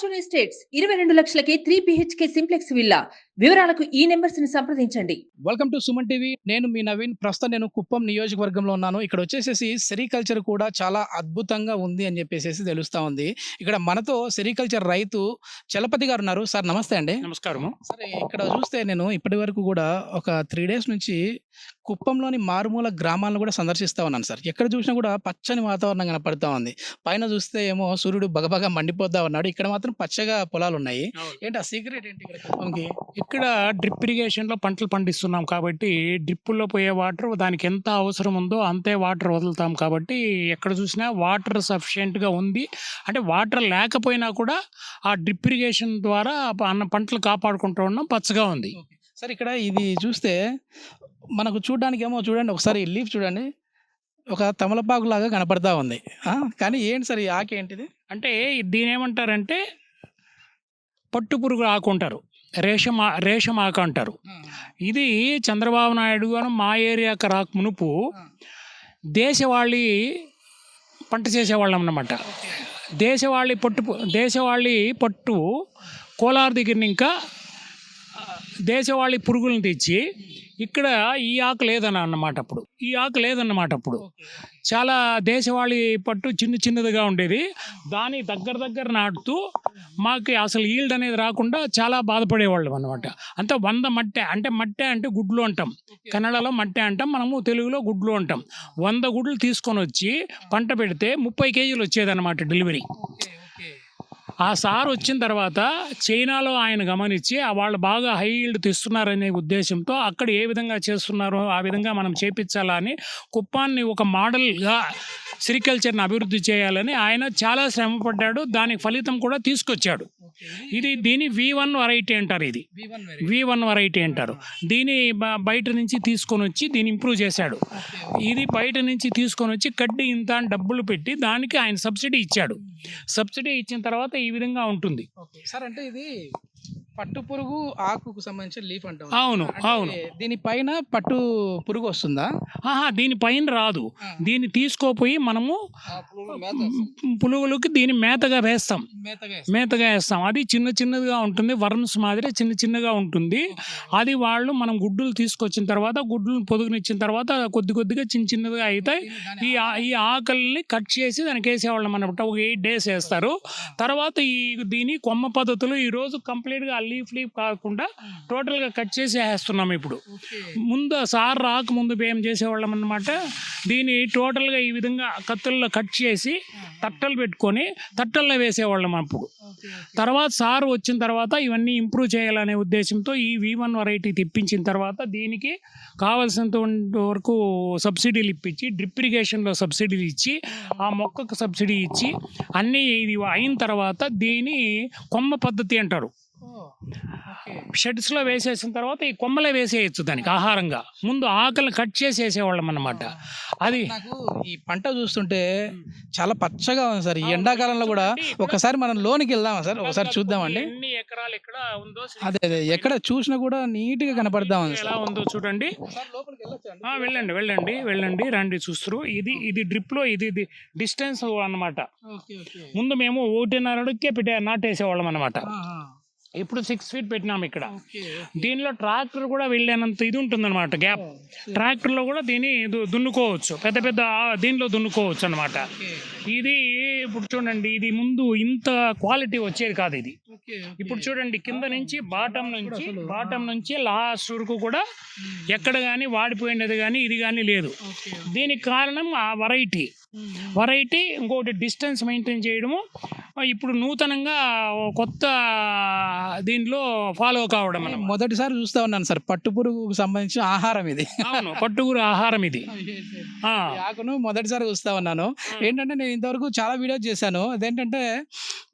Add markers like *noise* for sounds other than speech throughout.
Fortune estates ఇరవై రెండు లక్షలకే త్రీ బిహెచ్కే సింప్లెక్స్ విల్లా వివరాలకు ఈ నెంబర్స్ని సంప్రదించండి వెల్కమ్ టు సుమన్ టీవీ నేను మీ నవీన్. ప్రస్తుతం నేను కుప్పం నియోజకవర్గంలో ఉన్నాను. ఇక్కడ వచ్చేసేసి సెరికల్చర్ కూడా చాలా అద్భుతంగా ఉంది అని చెప్పేసి తెలుస్తా ఉంది. ఇక్కడ మనతో సెరికల్చర్ రైతు చలపతి గారు ఉన్నారు. సార్ నమస్తే అండి. నమస్కారము. సరే ఇక్కడ చూస్తే నేను ఇప్పటి వరకు కూడా ఒక త్రీ డేస్ నుంచి కుప్పంలోని మారుమూల గ్రామాలను కూడా సందర్శిస్తా ఉన్నాను సార్. ఎక్కడ చూసినా కూడా పచ్చని వాతావరణం కనపడతా ఉంది. పైన చూస్తే ఏమో సూర్యుడు బగబగా మండిపోతా ఉన్నాడు. ఇక్కడ మాత్రం పచ్చగా పొలాలు ఉన్నాయి ఏంటి ఆ సీక్రెట్ ఏంటి ఇక్కడ కుప్పంకి ఇక్కడ డ్రిప్ ఇరిగేషన్లో పంటలు పండిస్తున్నాం కాబట్టి డ్రిప్పుల్లో పోయే వాటర్ దానికి ఎంత అవసరం ఉందో అంతే వాటర్ వదులుతాం కాబట్టి ఎక్కడ చూసినా వాటర్ సఫిషియెంట్గా ఉంది. అంటే వాటర్ లేకపోయినా కూడా ఆ డ్రిప్ ఇరిగేషన్ ద్వారా అన్న పంటలు కాపాడుకుంటూ ఉన్నాం పచ్చగా ఉంది. సార్ ఇక్కడ ఇది చూస్తే మనకు చూడడానికి ఏమో చూడండి ఒకసారి లీఫ్ చూడండి. ఒక తమలపాకు లాగా కనపడతా ఉంది. ఆ, కానీ ఏంటి సార్ ఈ ఆకు ఏంటిది? అంటే దీని ఏమంటారంటే పట్టు పురుగు ఆకు అంటారు రేషం ఆకు అంటారు ఇది చంద్రబాబు నాయుడు గారు మా ఏరియాకి రాక మునుపు దేశవాళీ పంట చేసేవాళ్ళం అన్నమాట. దేశవాళీ పట్టు దేశవాళీ పట్టు కోలార్ దగ్గర ఇంకా దేశవాళీ పురుగులను తెచ్చి ఇక్కడ ఈ ఆకు లేదన్న అన్నమాట అప్పుడు. ఈ ఆకు లేదన్నమాట అప్పుడు. చాలా దేశవాళీ పట్టు చిన్న చిన్నదిగా ఉండేది. దాని దగ్గర దగ్గర నాటుతూ మాకు అసలు ఈల్డ్ అనేది రాకుండా చాలా బాధపడేవాళ్ళం అనమాట అంతా వంద మట్టె అంటే మట్టె అంటే గుడ్లు అంటాం. కన్నడలో మట్టె అంటాం మనము తెలుగులో గుడ్లు అంటాం. వంద గుడ్లు తీసుకొని వచ్చి పంట పెడితే ముప్పై కేజీలు వచ్చేదన్నమాట డెలివరీ. ఆ సార్ వచ్చిన తర్వాత చైనాలో ఆయన గమనించి వాళ్ళు బాగా హై ఈల్డ్ తెస్తున్నారనే ఉద్దేశంతో అక్కడ ఏ విధంగా చేస్తున్నారో ఆ విధంగా మనం చేపించాలని కుప్పాన్ని ఒక మోడల్గా సెరికల్చర్ని అభివృద్ధి చేయాలని ఆయన చాలా శ్రమపడ్డాడు. దానికి ఫలితం కూడా తీసుకొచ్చాడు. ఇది దీని వి వన్ వెరైటీ అంటారు ఇది. వి వన్ వెరైటీ అంటారు. దీని బ- బయట నుంచి తీసుకొని వచ్చి దీన్ని ఇంప్రూవ్ చేశాడు. ఇది బయట నుంచి తీసుకొని వచ్చి కడ్డీ ఇంత అని డబ్బులు పెట్టి దానికి ఆయన సబ్సిడీ ఇచ్చాడు. సబ్సిడీ ఇచ్చిన తర్వాత ఈ విధంగా ఉంటుంది. సార్ అంటే ఇది పట్టు పురుగు ఆకుకు సంబంధించిన లీఫ్ అంటాం అవును అవును. దీనిపైన పట్టు పురుగు వస్తుందా? ఆహా దీని పైన రాదు. దీన్ని తీసుకోపోయి మనము పులుగులకి దీన్ని మేతగా వేస్తాం. మేతగా వేస్తాం. అది చిన్న చిన్నదిగా ఉంటుంది. వర్మ్స్ మాదిరి చిన్న చిన్నగా ఉంటుంది. అది వాళ్ళు మనం గుడ్డులు తీసుకొచ్చిన తర్వాత గుడ్లను పొదుగునిచ్చిన తర్వాత కొద్ది కొద్దిగా చిన్న చిన్నదిగా అవుతాయి ఈ ఆ- ఈ ఆకలిని కట్ చేసి దానికి వేసేవాళ్ళం అనమాట ఒక ఎయిట్ డేస్ వేస్తారు. తర్వాత ఈ దీని కొమ్మ పద్ధతులు ఈ రోజు కంప్లీట్గా లీఫ్ లీఫ్ కాకుండా టోటల్గా కట్ చేసి వేస్తున్నాం ఇప్పుడు. ముందు సార్ రాక ముందు ఏం చేసేవాళ్ళం అనమాట దీన్ని టోటల్గా ఈ విధంగా కత్తుల్లో కట్ చేసి తట్టలు పెట్టుకొని తట్టల్లో వేసేవాళ్ళం అప్పుడు. తర్వాత సార్ వచ్చిన తర్వాత ఇవన్నీ ఇంప్రూవ్ చేయాలనే ఉద్దేశంతో ఈ వి వన్ వెరైటీ తెప్పించిన తర్వాత దీనికి కావలసినంత వరకు సబ్సిడీలు ఇప్పించి డ్రిప్ ఇరిగేషన్లో సబ్సిడీలు ఇచ్చి ఆ మొక్కకు సబ్సిడీ ఇచ్చి అన్నీ ఇది అయిన తర్వాత దీని కొమ్మ పద్ధతి అంటారు. షెడ్స్లో వేసేసిన తర్వాత ఈ కొమ్మలే వేసేయచ్చు దానికి ఆహారంగా. ముందు ఆకలిని కట్ చేసి వేసేవాళ్ళం అన్నమాట అది నాకు ఈ పంట చూస్తుంటే చాలా పచ్చగా ఉంది సార్. ఈ ఎండాకాలంలో కూడా ఒకసారి మనం లోనికి వెళ్దామా సార్? ఒకసారి చూద్దామండి. ఎన్ని ఎకరాలు ఎక్కడ ఉందో అదే అదే. ఎక్కడ చూసినా కూడా నీట్గా కనపడతా ఉంది ఎలా ఉందో చూడండి. వెళ్ళండి వెళ్ళండి వెళ్ళండి రండి చూస్తారు. ఇది ఇది డ్రిప్లో ఇది ఇది డిస్టెన్స్ అన్నమాట. ముందు మేము ఒకటిన్నరకే పెట్టే నాటేసేవాళ్ళం అనమాట ఇప్పుడు సిక్స్ ఫీట్ పెట్టినాం ఇక్కడ. దీనిలో ట్రాక్టర్ కూడా వెళ్ళేనంత ఇది ఉంటుందన్నమాట గ్యాప్. ట్రాక్టర్లో కూడా దీన్ని దున్నుకోవచ్చు. పెద్ద పెద్ద దీనిలో దున్నుకోవచ్చు అనమాట ఇది ఇప్పుడు చూడండి ఇది ముందు ఇంత క్వాలిటీ వచ్చేది కాదు ఇది. ఇప్పుడు చూడండి కింద నుంచి బాటం నుంచి బాటం నుంచి లాస్ట్ వరకు కూడా ఎక్కడ కానీ వాడిపోయినది కానీ ఇది కానీ లేదు. దీనికి కారణం ఆ వెరైటీ వెరైటీ ఇంకోటి డిస్టెన్స్ మెయింటైన్ చేయడము ఇప్పుడు నూతనంగా కొత్త దీనిలో ఫాలో కావడం అన్నమాట. మొదటిసారి చూస్తా ఉన్నాను సార్. పట్టు పురుగుకు సంబంధించిన ఆహారం ఇది. అవును పట్టుకూర ఆహారం ఇది. *laughs* ఆ, ఈ ఆకును మొదటిసారి చూస్తా ఉన్నాను. ఏంటంటే నేను ఇంతవరకు చాలా వీడియోస్ చేశాను. అదేంటంటే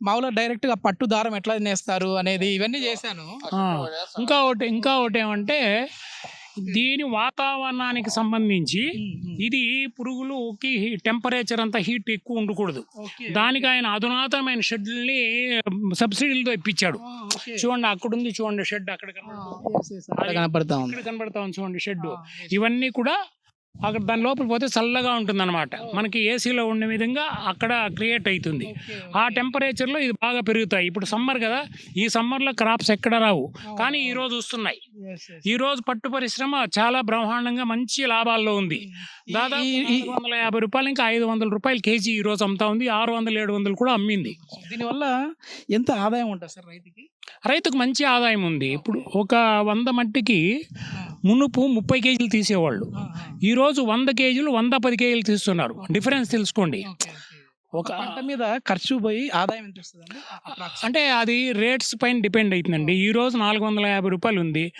మామూలుగా డైరెక్ట్గా పట్టు దారం ఎట్లా నేస్తారు అనేది ఇవన్నీ చేశాను. ఆ. ఇంకా ఒకటి ఇంకా ఒకటి ఏమంటే దీని వాతావరణానికి సంబంధించి ఇది పురుగులుకి టెంపరేచర్ అంతా హీట్ ఎక్కువ ఉండకూడదు. దానికి ఆయన అధునాతనమైన షెడ్ని సబ్సిడీలతో ఇప్పించాడు. చూడండి అక్కడ ఉంది చూడండి షెడ్ అక్కడ కనబడతా ఉంది. చూడండి షెడ్ ఇవన్నీ కూడా అక్కడ దాని లోపల పోతే చల్లగా ఉంటుందన్నమాట. మనకి ఏసీలో ఉండే విధంగా అక్కడ క్రియేట్ అవుతుంది ఆ టెంపరేచర్లో ఇది బాగా పెరుగుతాయి. ఇప్పుడు సమ్మర్ కదా ఈ సమ్మర్లో క్రాప్స్ ఎక్కడ రావు. కానీ ఈ రోజు వస్తున్నాయి. ఈ రోజు పట్టు పరిశ్రమ చాలా బ్రహ్మాండంగా మంచి లాభాల్లో ఉంది. దాదాపు వందల యాభై రూపాయలు ఇంకా ఐదు వందల రూపాయలు కేజీ ఈ రోజు అమ్ముతా ఉంది. ఆరు వందలు ఏడు వందలు కూడా అమ్మింది. దీనివల్ల ఎంత ఆదాయం ఉంటుంది సార్ రైతుకి? రైతుకు మంచి ఆదాయం ఉంది. ఇప్పుడు ఒక వంద మట్టికి మునుపు ముప్పై కేజీలు తీసేవాళ్ళు. ఈరోజు వంద కేజీలు వంద పది కేజీలు తీస్తున్నారు. డిఫరెన్స్ తెలుసుకోండి. ఒక పంట మీద ఖర్చు పోయి ఆదాయం ఎంత అంటే అది రేట్స్ పైన డిపెండ్ అవుతుందండి ఈ రోజు నాలుగు వందల యాభై రూపాయలు ఉంది.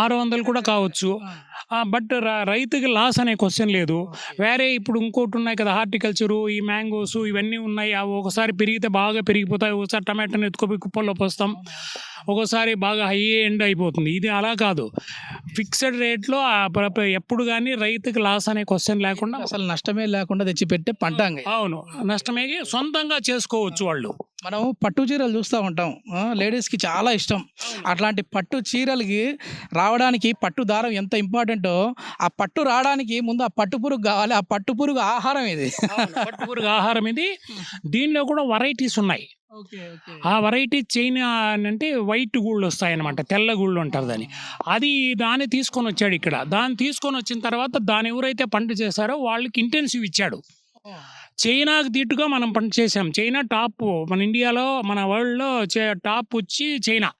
ఆరు వందలు కూడా కావచ్చు. బట్ రైతుకి లాస్ అనే క్వశ్చన్ లేదు. వేరే ఇప్పుడు ఇంకోటి ఉన్నాయి కదా హార్టికల్చరు ఈ మ్యాంగోస్ ఇవన్నీ ఉన్నాయి. అవి ఒకసారి పెరిగితే బాగా పెరిగిపోతాయి. ఒకసారి టమాటాని ఎత్తుకోపోయి కుప్పల్లో పోస్తాం. ఒక్కోసారి బాగా హై ఎండ్ అయిపోతుంది. ఇది అలా కాదు. ఫిక్స్డ్ రేట్లో ఎప్పుడు కానీ రైతుకి లాస్ అనే క్వశ్చన్ లేకుండా అసలు నష్టమే లేకుండా తెచ్చి పెట్టే పంట. అవును. నష్టమే సొంతంగా చేసుకోవచ్చు వాళ్ళు. మనం పట్టు చీరలు చూస్తూ ఉంటాం. లేడీస్కి చాలా ఇష్టం. అట్లాంటి పట్టు చీరలకి రావడానికి పట్టు దారం ఎంత ఇంపార్టెంటో ఆ పట్టు రావడానికి ముందు ఆ పట్టు పురుగు కావాలి. ఆ పట్టు పురుగు ఆహారం ఇది. పట్టుపురుగు ఆహారం ఇది. దీనిలో కూడా వెరైటీస్ ఉన్నాయి. ఆ వెరైటీ చైన్ అంటే వైట్ గూళ్ళు వస్తాయన్నమాట. తెల్ల గూళ్ళు అంటారు దాన్ని. అది దాన్ని తీసుకొని వచ్చాడు ఇక్కడ. దాన్ని తీసుకొని వచ్చిన తర్వాత దాన్ని ఎవరైతే పంట చేశారో వాళ్ళకి ఇంటెన్సివ్ ఇచ్చాడు. చైనాకు దీటుగా మనం పంట చేసాం చైనా టాప్ మన ఇండియాలో మన వరల్డ్లో టాప్ వచ్చి చైనా.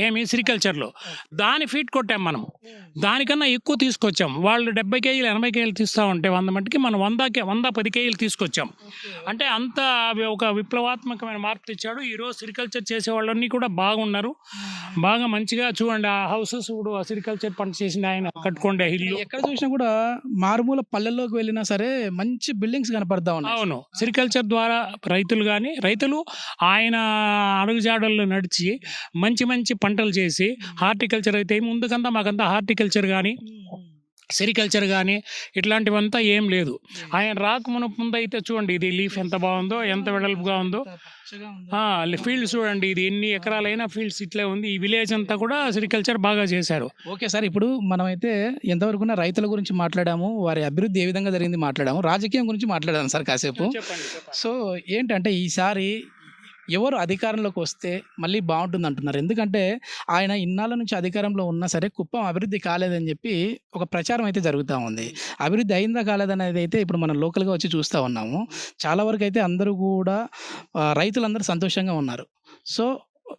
ఏమి సిరికల్చర్లో దాని ఫీట్ కొట్టాం మనం. దానికన్నా ఎక్కువ తీసుకొచ్చాం. వాళ్ళు డెబ్బై కేజీలు ఎనభై కేజీలు తీస్తా ఉంటే వంద మట్టికి మనం వంద కే- వంద పది కేజీలు తీసుకొచ్చాం. అంటే అంత ఒక విప్లవాత్మకమైన మార్పు తెచ్చాడు. ఈరోజు సిరికల్చర్ చేసే వాళ్ళన్నీ కూడా బాగున్నారు. బాగా మంచిగా చూడండి ఆ హౌసెస్ ఇప్పుడు ఆ సిరికల్చర్ పంట చేసింది ఆయన. కట్టుకోండి ఇల్లు. ఎక్కడ చూసినా కూడా మారుమూల పల్లెల్లోకి వెళ్ళినా సరే మంచి బిల్డింగ్స్ కనపడతా ఉన్నాయి అవును. సిరికల్చర్ ద్వారా రైతులు కానీ రైతులు ఆయన అడుగుజాడల్లో నడిచి మంచి మంచి పంటలు చేసి హార్టికల్చర్ అయితే ముందుకంతా మాకంతా హార్టికల్చర్ కానీ సెరికల్చర్ కానీ ఇట్లాంటివంతా ఏం లేదు. ఆయన రాకమున ముందు అయితే చూడండి ఇది లీఫ్ ఎంత బాగుందో ఎంత వెడల్పుగా ఉందో. ఫీల్డ్స్ చూడండి ఇది ఎన్ని ఎకరాలైనా ఫీల్డ్స్ ఇట్లే ఉంది. ఈ విలేజ్ అంతా కూడా సెరికల్చర్ బాగా చేశారు. ఓకే సార్ ఇప్పుడు మనమైతే ఎంతవరకు రైతుల గురించి మాట్లాడాము వారి అభివృద్ధి ఏ విధంగా జరిగింది మాట్లాడాము రాజకీయం గురించి మాట్లాడాము సార్ కాసేపు. చెప్పండి. సో ఏంటంటే ఈసారి ఎవరు అధికారంలోకి వస్తే మళ్ళీ బాగుంటుంది అంటున్నారు. ఎందుకంటే ఆయన ఇన్నాళ్ళ నుంచి అధికారంలో ఉన్నా సరే కుప్పం అభివృద్ధి కాలేదని చెప్పి ఒక ప్రచారం అయితే జరుగుతూ ఉంది. అభివృద్ధి అయిందా కాలేదనేది అయితే ఇప్పుడు మనం లోకల్గా వచ్చి చూస్తూ ఉన్నాము. చాలా వరకు అయితే అందరూ కూడా రైతులందరూ సంతోషంగా ఉన్నారు. సో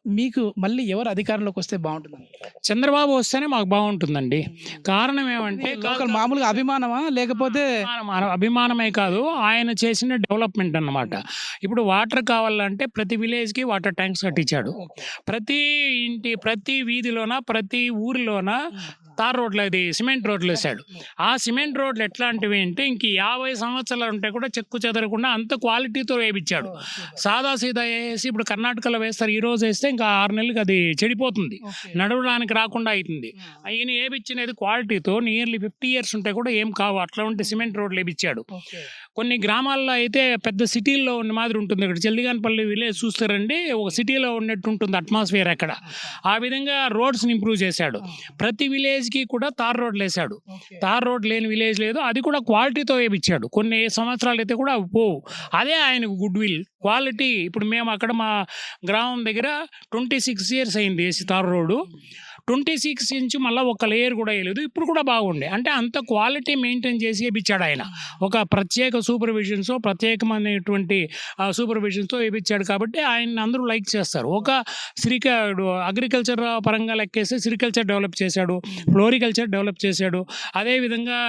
మీకు మళ్ళీ ఎవరు అధికారంలోకి వస్తే బాగుంటుంది? చంద్రబాబు వస్తేనే మాకు బాగుంటుందండి. కారణం ఏమంటే మామూలుగా అభిమానమా? లేకపోతే అభిమానం- అభిమానమే కాదు ఆయన చేసిన డెవలప్మెంట్ అన్నమాట. ఇప్పుడు వాటర్ కావాలంటే ప్రతి విలేజ్కి వాటర్ ట్యాంక్స్ కట్టించాడు. ప్రతి ఇంటి ప్రతి వీధిలోన ప్రతి ఊరిలోన తార్ రోడ్లు అది సిమెంట్ రోడ్లు వేసాడు ఆ సిమెంట్ రోడ్లు ఎట్లాంటివి అంటే ఇంక యాభై సంవత్సరాలు ఉంటే కూడా చెక్కు చెదరకుండా అంత క్వాలిటీతో వేయించాడు. సాదా సీదా వేసి ఇప్పుడు కర్ణాటకలో వేస్తారు ఈ రోజు వేస్తే ఇంకా ఆరు నెలలకు అది చెడిపోతుంది. నడవడానికి రాకుండా అవుతుంది ఆయన వేపించినది క్వాలిటీతో నియర్లీ ఫిఫ్టీ ఇయర్స్ ఉంటే కూడా ఏం కావు అట్లా ఉంటే సిమెంట్ రోడ్లు వేపించాడు కొన్ని గ్రామాల్లో అయితే పెద్ద సిటీల్లో ఉన్న మాదిరి ఉంటుంది. ఇక్కడ చెల్లిగానపల్లి విలేజ్ చూస్తారండి ఒక సిటీలో ఉన్నట్టు ఉంటుంది అట్మాస్ఫియర్ అక్కడ. ఆ విధంగా రోడ్స్ని ఇంప్రూవ్ చేశాడు. ప్రతి విలేజ్కి కూడా తార్ రోడ్లు వేశాడు తార్ రోడ్ లేని విలేజ్ లేదు అది కూడా క్వాలిటీతో వేయించాడు కొన్ని సంవత్సరాలు అయితే కూడా అవి పోవు అదే ఆయనకు గుడ్ విల్. క్వాలిటీ ఇప్పుడు మేము అక్కడ మా గ్రామం దగ్గర ట్వంటీ సిక్స్ ఇయర్స్ అయింది వేసి tar road. Twenty six inch మళ్ళీ ఒక లేయర్ కూడా వేయలేదు. ఇప్పుడు కూడా బాగుండే. అంటే అంత క్వాలిటీ మెయింటైన్ చేసి వేయించాడు ఆయన. ఒక ప్రత్యేక సూపర్విజన్స్తో ప్రత్యేకమైనటువంటి సూపర్విజన్స్తో వేయించాడు కాబట్టి ఆయన అందరూ లైక్ చేస్తారు. ఒక శ్రీకాడు అగ్రికల్చర్ పరంగా లెక్కేస్తే సిరికల్చర్ డెవలప్ చేశాడు ఫ్లోరికల్చర్ డెవలప్ చేశాడు. అదేవిధంగా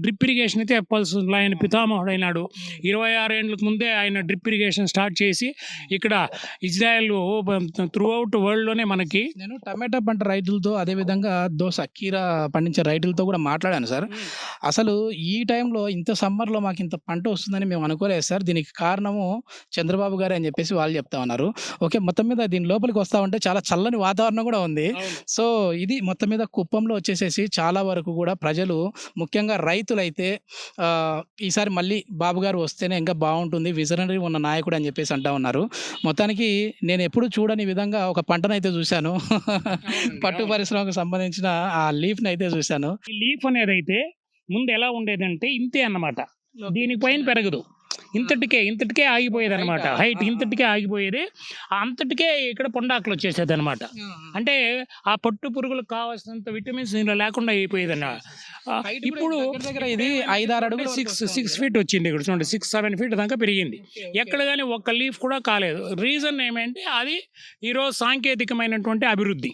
డ్రిప్ ఇరిగేషన్ అయితే చెప్పాల్సి ఆయన పితామహుడైనాడు. ఇరవై ఆరు ఏళ్ళకు ముందే ఆయన డ్రిప్ ఇరిగేషన్ స్టార్ట్ చేసి ఇక్కడ ఇజ్రాయెల్ త్రూ అవుట్ వరల్డ్లోనే మనకి నేను టమాటా పంట రైతులతో అదేవిధంగా దోస కీరా పండించే రైతులతో కూడా మాట్లాడాను సార్. అసలు ఈ టైంలో ఇంత సమ్మర్లో మాకు ఇంత పంట వస్తుందని మేము అనుకోలేదు సార్. దీనికి కారణము చంద్రబాబు గారు అని చెప్పేసి వాళ్ళు చెప్తా ఉన్నారు. ఓకే మొత్తం మీద దీని లోపలికి వస్తా ఉంటే చాలా చల్లని వాతావరణం కూడా ఉంది. సో ఇది మొత్తం మీద కుప్పంలో వచ్చేసేసి చాలా వరకు కూడా ప్రజలు ముఖ్యంగా రైతులైతే ఈసారి మళ్ళీ బాబు గారు వస్తేనే ఇంకా బాగుంటుంది. విజనరీ ఉన్న నాయకుడు అని చెప్పేసి అంటా ఉన్నారు. మొత్తానికి నేను ఎప్పుడు చూడని విధంగా ఒక పంటనైతే చూశాను. పట్టు పరిశ్రమకు సంబంధించిన ఆ లీఫ్ని అయితే చూశాను. ఈ లీఫ్ అనేది అయితే ముందు ఎలా ఉండేదంటే ఇంతే అన్నమాట. దీనికి పైన పెరగదు. ఇంతటికే ఇంతటికే ఆగిపోయేది అనమాట? హైట్. ఇంతటికే ఆగిపోయేది. అంతటికే ఇక్కడ పొండాకులు వచ్చేసేది అనమాట అంటే ఆ పట్టు పురుగులకు కావాల్సినంత విటమిన్స్ దీనిలో లేకుండా అయిపోయేది అన్న ఇప్పుడు ఇది ఐదారు అడుగుల సిక్స్. సిక్స్ ఫీట్ వచ్చింది ఇక్కడ చూడండి. సిక్స్ సెవెన్ ఫీట్ దాకా పెరిగింది. ఎక్కడ కానీ ఒక్క లీఫ్ కూడా కాలేదు. రీజన్ ఏమంటే అది ఈరోజు సాంకేతికమైనటువంటి అభివృద్ధి.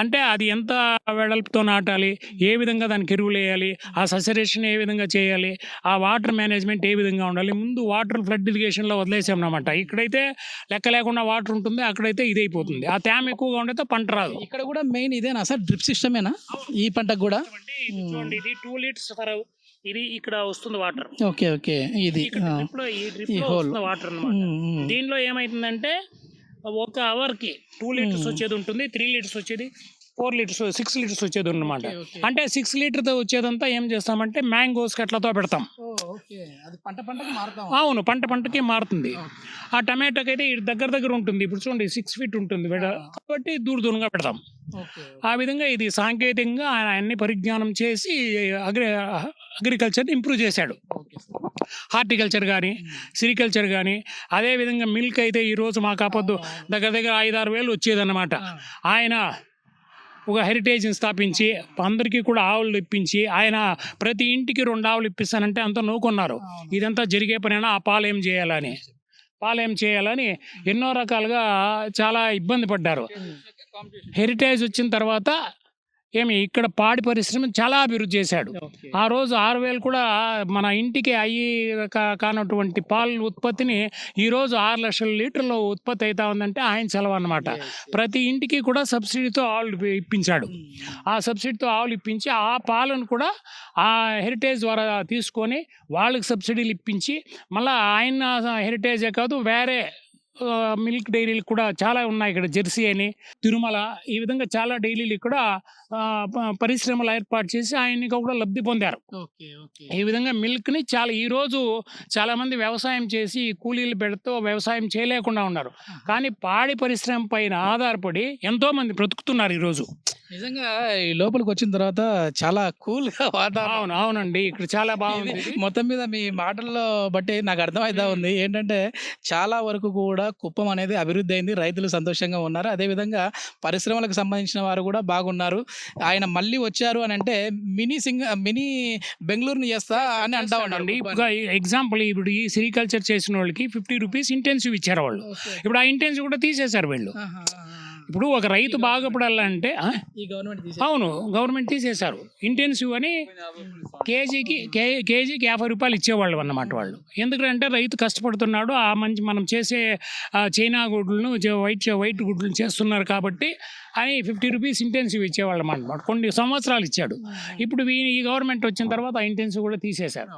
అంటే అది ఎంత వెడల్పుతో నాటాలి? ఏ విధంగా దానికి ఎరువులు వేయాలి? ఆ ససరేషన్ ఏ విధంగా చేయాలి? ఆ వాటర్ మేనేజ్మెంట్ ఏ విధంగా ఉండాలి? ముందు వాటర్ ఫ్లడ్ ఇరిగేషన్లో వదిలేసాం అనమాట ఇక్కడైతే లెక్క లేకుండా వాటర్ ఉంటుంది అక్కడైతే ఇదైపోతుంది. ఆ తేమ ఎక్కువగా ఉండేతో పంట రాదు. ఇక్కడ కూడా మెయిన్ ఇదేనా సార్? డ్రిప్ సిస్టమేనా? ఈ పంటకు కూడా? ఇది చూడండి ఇది టూ లీటర్స్ ఫర్ ఇది ఇక్కడ వస్తుంది వాటర్. Okay okay. ఇది ఈ వాటర్ ఉమ్. దీనిలో ఏమైతుందంటే ఒక అవర్కి టూ లీటర్స్. వచ్చేది ఉంటుంది త్రీ లీటర్స్ వచ్చేది. ఫోర్ లీటర్స్ సిక్స్ లీటర్స్ వచ్చేది ఓకే. అంటే సిక్స్ లీటర్తో వచ్చేదంతా ఏం చేస్తామంటే మ్యాంగోస్ కట్లతో పెడతాం. అవును పంట పంటకి మారుతుంది. ఆ టమాటోకి అయితే దగ్గర దగ్గర ఉంటుంది. ఇప్పుడు చూడండి సిక్స్ ఫీట్ ఉంటుంది కాబట్టి దూర దూరంగా పెడతాం. ఆ విధంగా ఇది సాంకేతికంగా ఆయన అన్ని పరిజ్ఞానం చేసి అగ్రి అగ్రికల్చర్ని ఇంప్రూవ్ చేశాడు. హార్టికల్చర్ కానీ సిరికల్చర్ కానీ అదేవిధంగా మిల్క్ అయితే ఈరోజు మాకు ఆపొద్దు. దగ్గర దగ్గర ఐదారు వేలు వచ్చేదన్నమాట. ఆయన ఒక హెరిటేజ్ని స్థాపించి అందరికీ కూడా ఆవులు ఇప్పించి ఆయన ప్రతి ఇంటికి రెండు ఆవులు ఇప్పిస్తానంటే అంత నూకున్నారు. ఇదంతా జరిగే పనైనా? ఆ పాలు ఏం చేయాలని. పాలు ఏం చేయాలని ఎన్నో రకాలుగా చాలా ఇబ్బంది పడ్డారు. హెరిటేజ్ వచ్చిన తర్వాత ఏమి ఇక్కడ పాడి పరిశ్రమ చాలా అభివృద్ధి చేశాడు. ఆ రోజు ఆరు వేలు కూడా మన ఇంటికి అయ్యి కానటువంటి పాల ఉత్పత్తిని ఈరోజు ఆరు లక్షల లీటర్ల ఉత్పత్తి అవుతా ఉందంటే ఆయన సెలవు అనమాట ప్రతి ఇంటికి కూడా సబ్సిడీతో ఆవులు ఇప్పించాడు. ఆ సబ్సిడీతో ఆవులు ఇప్పించి ఆ పాలను కూడా ఆ హెరిటేజ్ ద్వారా తీసుకొని వాళ్ళకి సబ్సిడీలు ఇప్పించి మళ్ళీ ఆయన హెరిటేజే కాదు వేరే మిల్క్ డైరీలు కూడా చాలా ఉన్నాయి ఇక్కడ. జెర్సీ అని తిరుమల ఈ విధంగా చాలా డైరీలు ఇక్కడ పరిశ్రమలు ఏర్పాటు చేసి ఆయనకి కూడా లబ్ధి పొందారు. ఈ విధంగా మిల్క్ని చాలా ఈరోజు చాలామంది వ్యవసాయం చేసి కూలీలు పెడుతూ వ్యవసాయం చేయలేకుండా ఉన్నారు. కానీ పాడి పరిశ్రమ పైన ఆధారపడి ఎంతోమంది బ్రతుకుతున్నారు ఈరోజు నిజంగా ఈ లోపలికి వచ్చిన తర్వాత చాలా కూల్గా *laughs* వాతావరణం. అవును అవునండి. ఇక్కడ చాలా బాగుంది. మొత్తం మీద మీ మాటల్లో బట్టి నాకు అర్థమైతా ఉంది. ఏంటంటే చాలా వరకు కూడా కుప్పం అనేది అభివృద్ధి అయింది. రైతులు సంతోషంగా ఉన్నారు. అదే విధంగా పరిశ్రమలకు సంబంధించిన వారు కూడా బాగున్నారు. ఆయన మళ్ళీ వచ్చారు అని అంటే మినీ సింగ మినీ బెంగళూరుని చేస్తా అని అంటా ఇప్పుడు ఎగ్జాంపుల్ ఇప్పుడు ఈ సిరికల్చర్ చేసిన వాళ్ళకి ఫిఫ్టీ రూపీస్ ఇంటెన్సివ్ ఇచ్చారు వాళ్ళు. ఇప్పుడు ఆ ఇంటెన్సివ్ కూడా తీసేశారు వీళ్ళు. ఇప్పుడు ఒక రైతు బాగుపడాలంటే అవును గవర్నమెంట్ తీసేశారు. ఇంటెన్సివ్ అని కేజీకి కే కేజీకి యాభై రూపాయలు ఇచ్చేవాళ్ళు అన్నమాట వాళ్ళు. ఎందుకంటే రైతు కష్టపడుతున్నాడు ఆ మంచి మనం చేసే చైనా గుడ్లను వైట్ వైట్ గుడ్లను చేస్తున్నారు కాబట్టి అని ఫిఫ్టీ రూపీస్ ఇంటెన్సివ్ ఇచ్చేవాళ్ళం అనమాట కొన్ని సంవత్సరాలు ఇచ్చాడు. ఇప్పుడు ఈ గవర్నమెంట్ వచ్చిన తర్వాత ఆ ఇంటెన్సివ్ కూడా తీసేశారు.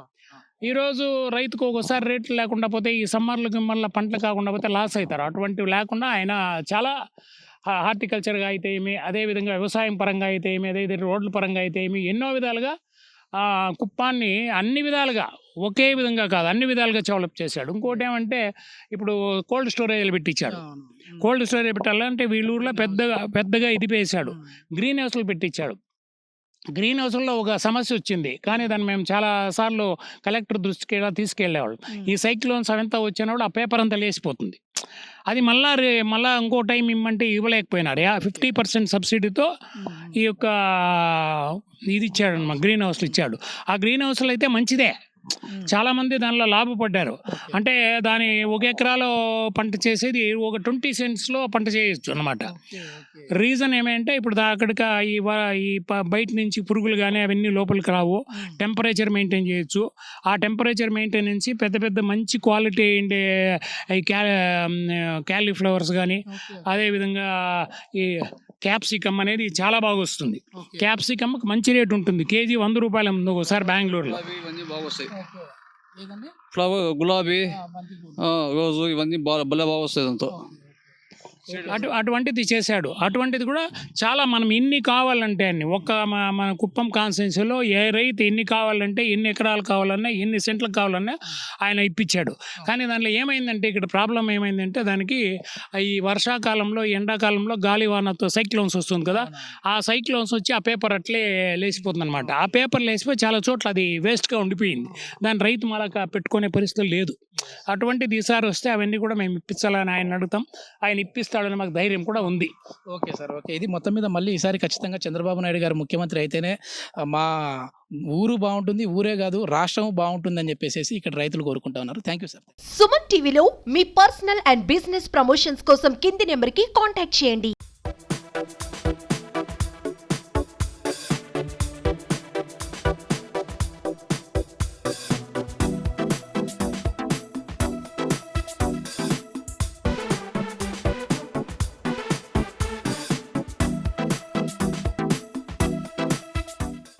ఈరోజు రైతుకు ఒకసారి రేట్లు లేకుండా పోతే ఈ సమ్మర్లకి మళ్ళీ పంటలు కాకుండా పోతే లాస్ అవుతారు. అటువంటివి లేకుండా ఆయన చాలా హార్టికల్చర్గా అయితే ఏమి అదేవిధంగా వ్యవసాయం పరంగా అయితే ఏమి అదే రోడ్ల పరంగా అయితే ఏమి ఎన్నో విధాలుగా కుప్పాన్ని అన్ని విధాలుగా ఒకే విధంగా కాదు అన్ని విధాలుగా డెవలప్ చేశాడు. ఇంకోటి ఏమంటే ఇప్పుడు కోల్డ్ స్టోరేజ్లు పెట్టించాడు. కోల్డ్ స్టోరేజ్ పెట్టాలంటే వీళ్ళూరులో పెద్దగా పెద్దగా ఇది వేశాడు గ్రీన్ హౌస్లు పెట్టించాడు. గ్రీన్ హౌస్లో ఒక సమస్య వచ్చింది. కానీ దాన్ని మేము చాలా సార్లు కలెక్టర్ దృష్టికి తీసుకెళ్ళేవాళ్ళం. ఈ సైక్లోన్స్ అవంతా వచ్చినప్పుడు ఆ పేపర్ అంతా లేచిపోతుంది. అది మళ్ళా రే మళ్ళా ఇంకో టైం ఇమ్మంటే ఇవ్వలేకపోయినారు ఫిఫ్టీ పర్సెంట్ సబ్సిడీతో ఈ యొక్క ఇది ఇచ్చాడు అనమాట గ్రీన్ హౌస్లు ఇచ్చాడు. ఆ గ్రీన్ హౌస్లు అయితే మంచిదే. చాలా మంది దానిలో లాభపడ్డారు. అంటే దాని ఒక ఎకరాలో పంట చేసేది ఒక ట్వంటీ సెంట్స్లో పంట చేయొచ్చు అనమాట రీజన్ ఏమంటే ఇప్పుడు అక్కడికి ఈ ఈ బయట నుంచి పురుగులు కానీ అవన్నీ లోపలికి రావు. టెంపరేచర్ మెయింటైన్ చేయొచ్చు. ఆ టెంపరేచర్ మెయింటెనెన్స్ పెద్ద పెద్ద మంచి క్వాలిటీ ఉండే ఈ క్యా క్యాలీఫ్లవర్స్ కానీ అదేవిధంగా ఈ క్యాప్సికమ్ అనేది చాలా బాగా వస్తుంది క్యాప్సికమ్ మంచి రేట్ ఉంటుంది. కేజీ వంద రూపాయలు ఉంది ఒకసారి బెంగళూరులో. ఫ్లవర్ గులాబీ ఆ, రోజు ఇవన్నీ బాగా భలే బాగా వస్తాయి దాంతో అటు అటువంటిది చేశాడు. అటువంటిది కూడా చాలా మనం ఎన్ని కావాలంటే అన్ని ఒక్క మన కుప్పం కాన్స్టిట్యున్సీలో ఏ రైతు ఎన్ని కావాలంటే ఎన్ని ఎకరాలు కావాలన్నా ఎన్ని సెంట్లు కావాలన్నా ఆయన ఇప్పించాడు. కానీ దానిలో ఏమైందంటే ఇక్కడ ప్రాబ్లం ఏమైందంటే దానికి ఈ వర్షాకాలంలో ఎండాకాలంలో గాలివానతో సైక్లోన్స్ వస్తుంది కదా ఆ సైక్లోన్స్ వచ్చి ఆ పేపర్ అట్లే లేచిపోతుంది అనమాట ఆ పేపర్ లేచిపోయి చాలా చోట్ల అది వేస్ట్గా ఉండిపోయింది. దాని రైతు మళ్ళా పెట్టుకునే పరిస్థితి లేదు. అటువంటిది ఈసారి వస్తే అవన్నీ కూడా మేము ఇప్పించాలని ఆయన అడుగుతాం. ఆయన ఇప్పిస్తాడని మాకు ధైర్యం కూడా ఉంది. Okay sir okay. ఇది మొత్తం మీద మళ్ళీ ఈసారి ఖచ్చితంగా చంద్రబాబు నాయుడు గారు ముఖ్యమంత్రి అయితేనే మా ఊరు బాగుంటుంది ఊరే కాదు రాష్ట్రం బాగుంటుంది అని చెప్పేసి ఇక్కడ రైతులు కోరుకుంటా ఉన్నారు. థ్యాంక్ యూ సార్ సుమన్ టీవీలో మీ పర్సనల్ అండ్ బిజినెస్ ప్రమోషన్స్ కోసం కింది నెంబర్కి కాంటాక్ట్ చేయండి.